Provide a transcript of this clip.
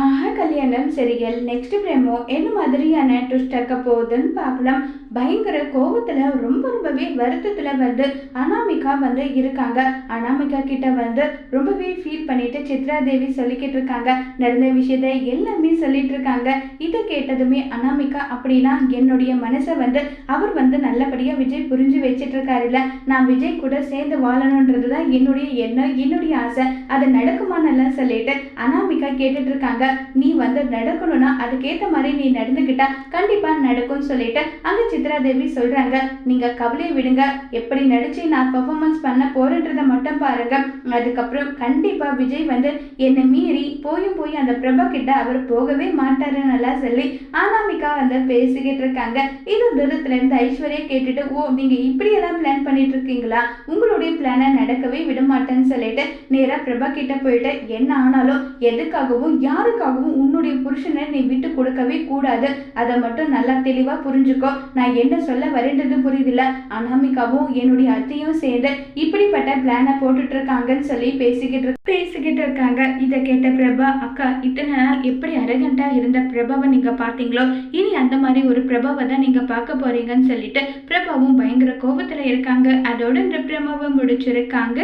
ஆஹா கல்யாணம் சரிகள். நெக்ஸ்ட் பிரேமோ என்ன மாதிரியான ட்விஸ்ட் இருக்க போகுதுன்னு பார்க்கலாம். பயங்கர கோபத்தில் ரொம்ப ரொம்பவே வருத்தத்தில் வந்து அனாமிகா வந்து இருக்காங்க. அனாமிகா கிட்ட வந்து ரொம்பவே ஃபீல் பண்ணிட்டு சித்ரா தேவி சொல்லிக்கிட்டு இருக்காங்க. நடந்த விஷயத்த எல்லாமே சொல்லிட்டு இருக்காங்க. இதை கேட்டதுமே அனாமிகா அப்படின்னா என்னுடைய மனசை வந்து அவர் வந்து நல்லபடியாக விஜய் புரிஞ்சு வச்சிட்டு இருக்காருல்ல. நான் விஜய் கூட சேர்ந்து வாழணுன்றது தான் என்னுடைய எண்ணம் என்னுடைய ஆசை. அது நடக்குமானெல்லாம் சொல்லிட்டு அனாமிகா கேட்டுட்டு இருக்காங்க. நீ வந்து நடக்கணும்னா அதுக்கேத்த மாதிரி நீ நடந்துக்கிட்டா கண்டிப்பா நடக்கும்னு சொல்லிட்டு அங்க சித்ரா தேவி சொல்றாங்க. நீங்க கவலையை விடுங்க. எப்படி நடிச்சு நான் பர்ஃபார்மன்ஸ் பண்ண போறேன்றதை மட்டும் பாருங்க. அதுக்கப்புறம் கண்டிப்பா விஜய் வந்து என்னை மீறி போயும் போய் அந்த பிரபா கிட்ட அவர் போகவே மாட்டாருன்னு நல்லா சொல்லி அனாமிகா வந்து பேசிக்கிட்டு இருக்காங்க. இது தூரத்துல இருந்து ஐஸ்வர்யா கேட்டுட்டு ஓ நீங்க இப்படியெல்லாம் பிளான் பண்ணிட்டு இருக்கீங்களா? உங்களுடைய பிளானை நடக்கவே விட மாட்டேன்னு சொல்லிட்டு நேரா பிரபா கிட்ட போயிட்டு என்ன ஆனாலும் எதுக்காகவும் யாருக்காகவும் உன்னுடைய புருஷனை நீ விட்டு கொடுக்கவே கூடாது. அதை மட்டும் நல்லா தெளிவா புரிஞ்சுக்கோ. நான் என்ன சொல்ல வரேன்றது புரியுதில்ல? அனாமிகாவும் என்னுடைய அத்தையும் சேர்ந்து இப்படிப்பட்ட பிளானை போட்டுட்டு இருக்காங்கன்னு சொல்லி பேசிக்கிட்டு பேசிக்கிட்டு இருக்காங்க. இதை கேட்ட பிரபா பிரபா அக்கா இத்தனை நாள் எப்படி அரகண்டா இருந்த பிரபாவை நீங்க பாத்தீங்களோ இனி அந்த மாதிரி ஒரு பிரபாவை தான் நீங்க பார்க்க போறீங்கன்னு சொல்லிட்டு பிரபாவும் பயங்கர கோபத்துல இருக்காங்க. அதோட இந்த பிரபாவை முடிச்சிருக்காங்க.